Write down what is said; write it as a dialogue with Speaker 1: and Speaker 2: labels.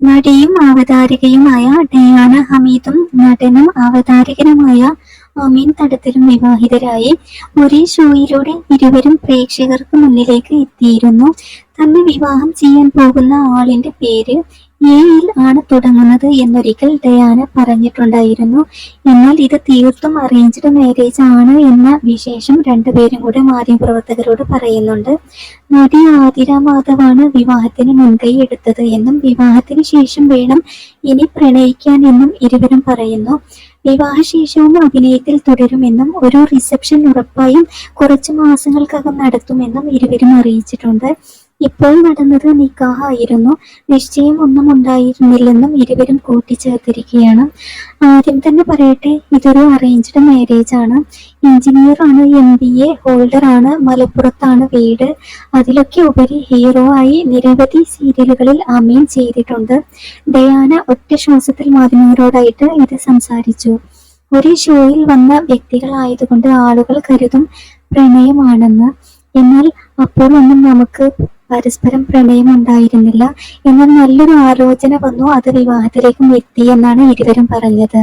Speaker 1: നടിയും അവതാരികയുമായ ഡയാന ഹമീദും നടനും അവതാരകനുമായ അമീൻ തടത്തിലും വിവാഹിതരായി ഒരേ ഷോയിലൂടെ ഇരുവരും പ്രേക്ഷകർക്ക് മുന്നിലേക്ക് എത്തിയിരുന്നു. തന്നെ വിവാഹം ചെയ്യാൻ പോകുന്ന ആളിന്റെ പേര് എയിൽ ആണ് തുടങ്ങുന്നത് എന്നൊരിക്കൽ ഡയാന പറഞ്ഞിട്ടുണ്ടായിരുന്നു. എന്നാൽ ഇത് തീർത്തും അറേഞ്ച്ഡ് മാരേജ് ആണ് എന്ന വിശേഷം രണ്ടുപേരും കൂടെ മാധ്യമപ്രവർത്തകരോട് പറയുന്നുണ്ട്. നടി ആതിര മാധവാണ് വിവാഹത്തിന് മുൻകൈ എടുത്തത് എന്നും വിവാഹത്തിന് ശേഷം വേണം ഇനി പ്രണയിക്കാൻ എന്നും ഇരുവരും പറയുന്നു. വിവാഹശേഷവും അഭിനയത്തിൽ തുടരുമെന്നും ഒരു റിസപ്ഷൻ ഉറപ്പായും കുറച്ച് മാസങ്ങൾക്കകം നടത്തുമെന്നും ഇരുവരും അറിയിച്ചിട്ടുണ്ട്. ഇപ്പോൾ നടന്നത് നിക്കാഹായിരുന്നു നിശ്ചയം ഒന്നും ഉണ്ടായിരുന്നില്ലെന്നും ഇരുവരും കൂട്ടിച്ചേർത്തിരിക്കുകയാണ്. ആദ്യം തന്നെ പറയട്ടെ ഇതൊരു അറേഞ്ച്ഡ് മാരേജ് ആണ്. എഞ്ചിനീയർ ആണ് എം ബി എ ഹോൾഡർ ആണ് മലപ്പുറത്താണ് വീട്. അതിലൊക്കെ ഉപരി ഹീറോ ആയി നിരവധി സീരിയലുകളിൽ അമീൻ ചെയ്തിട്ടുണ്ട്. ഡയാന ഒറ്റ ശ്വാസത്തിൽ മാധ്യമങ്ങളോടായിട്ട് ഇത് സംസാരിച്ചു. ഒരു ഷോയിൽ വന്ന വ്യക്തികളായതുകൊണ്ട് ആളുകൾ കരുതും പ്രണയമാണെന്ന്. എന്നാൽ അപ്പോഴൊന്നും നമുക്ക് പരസ്പരം പ്രണയം ഉണ്ടായിരുന്നില്ല. എന്നാൽ നല്ലൊരു ആലോചന വന്നു അത് വിവാഹത്തിലേക്കും എത്തി എന്നാണ് ഇരുവരും പറഞ്ഞത്.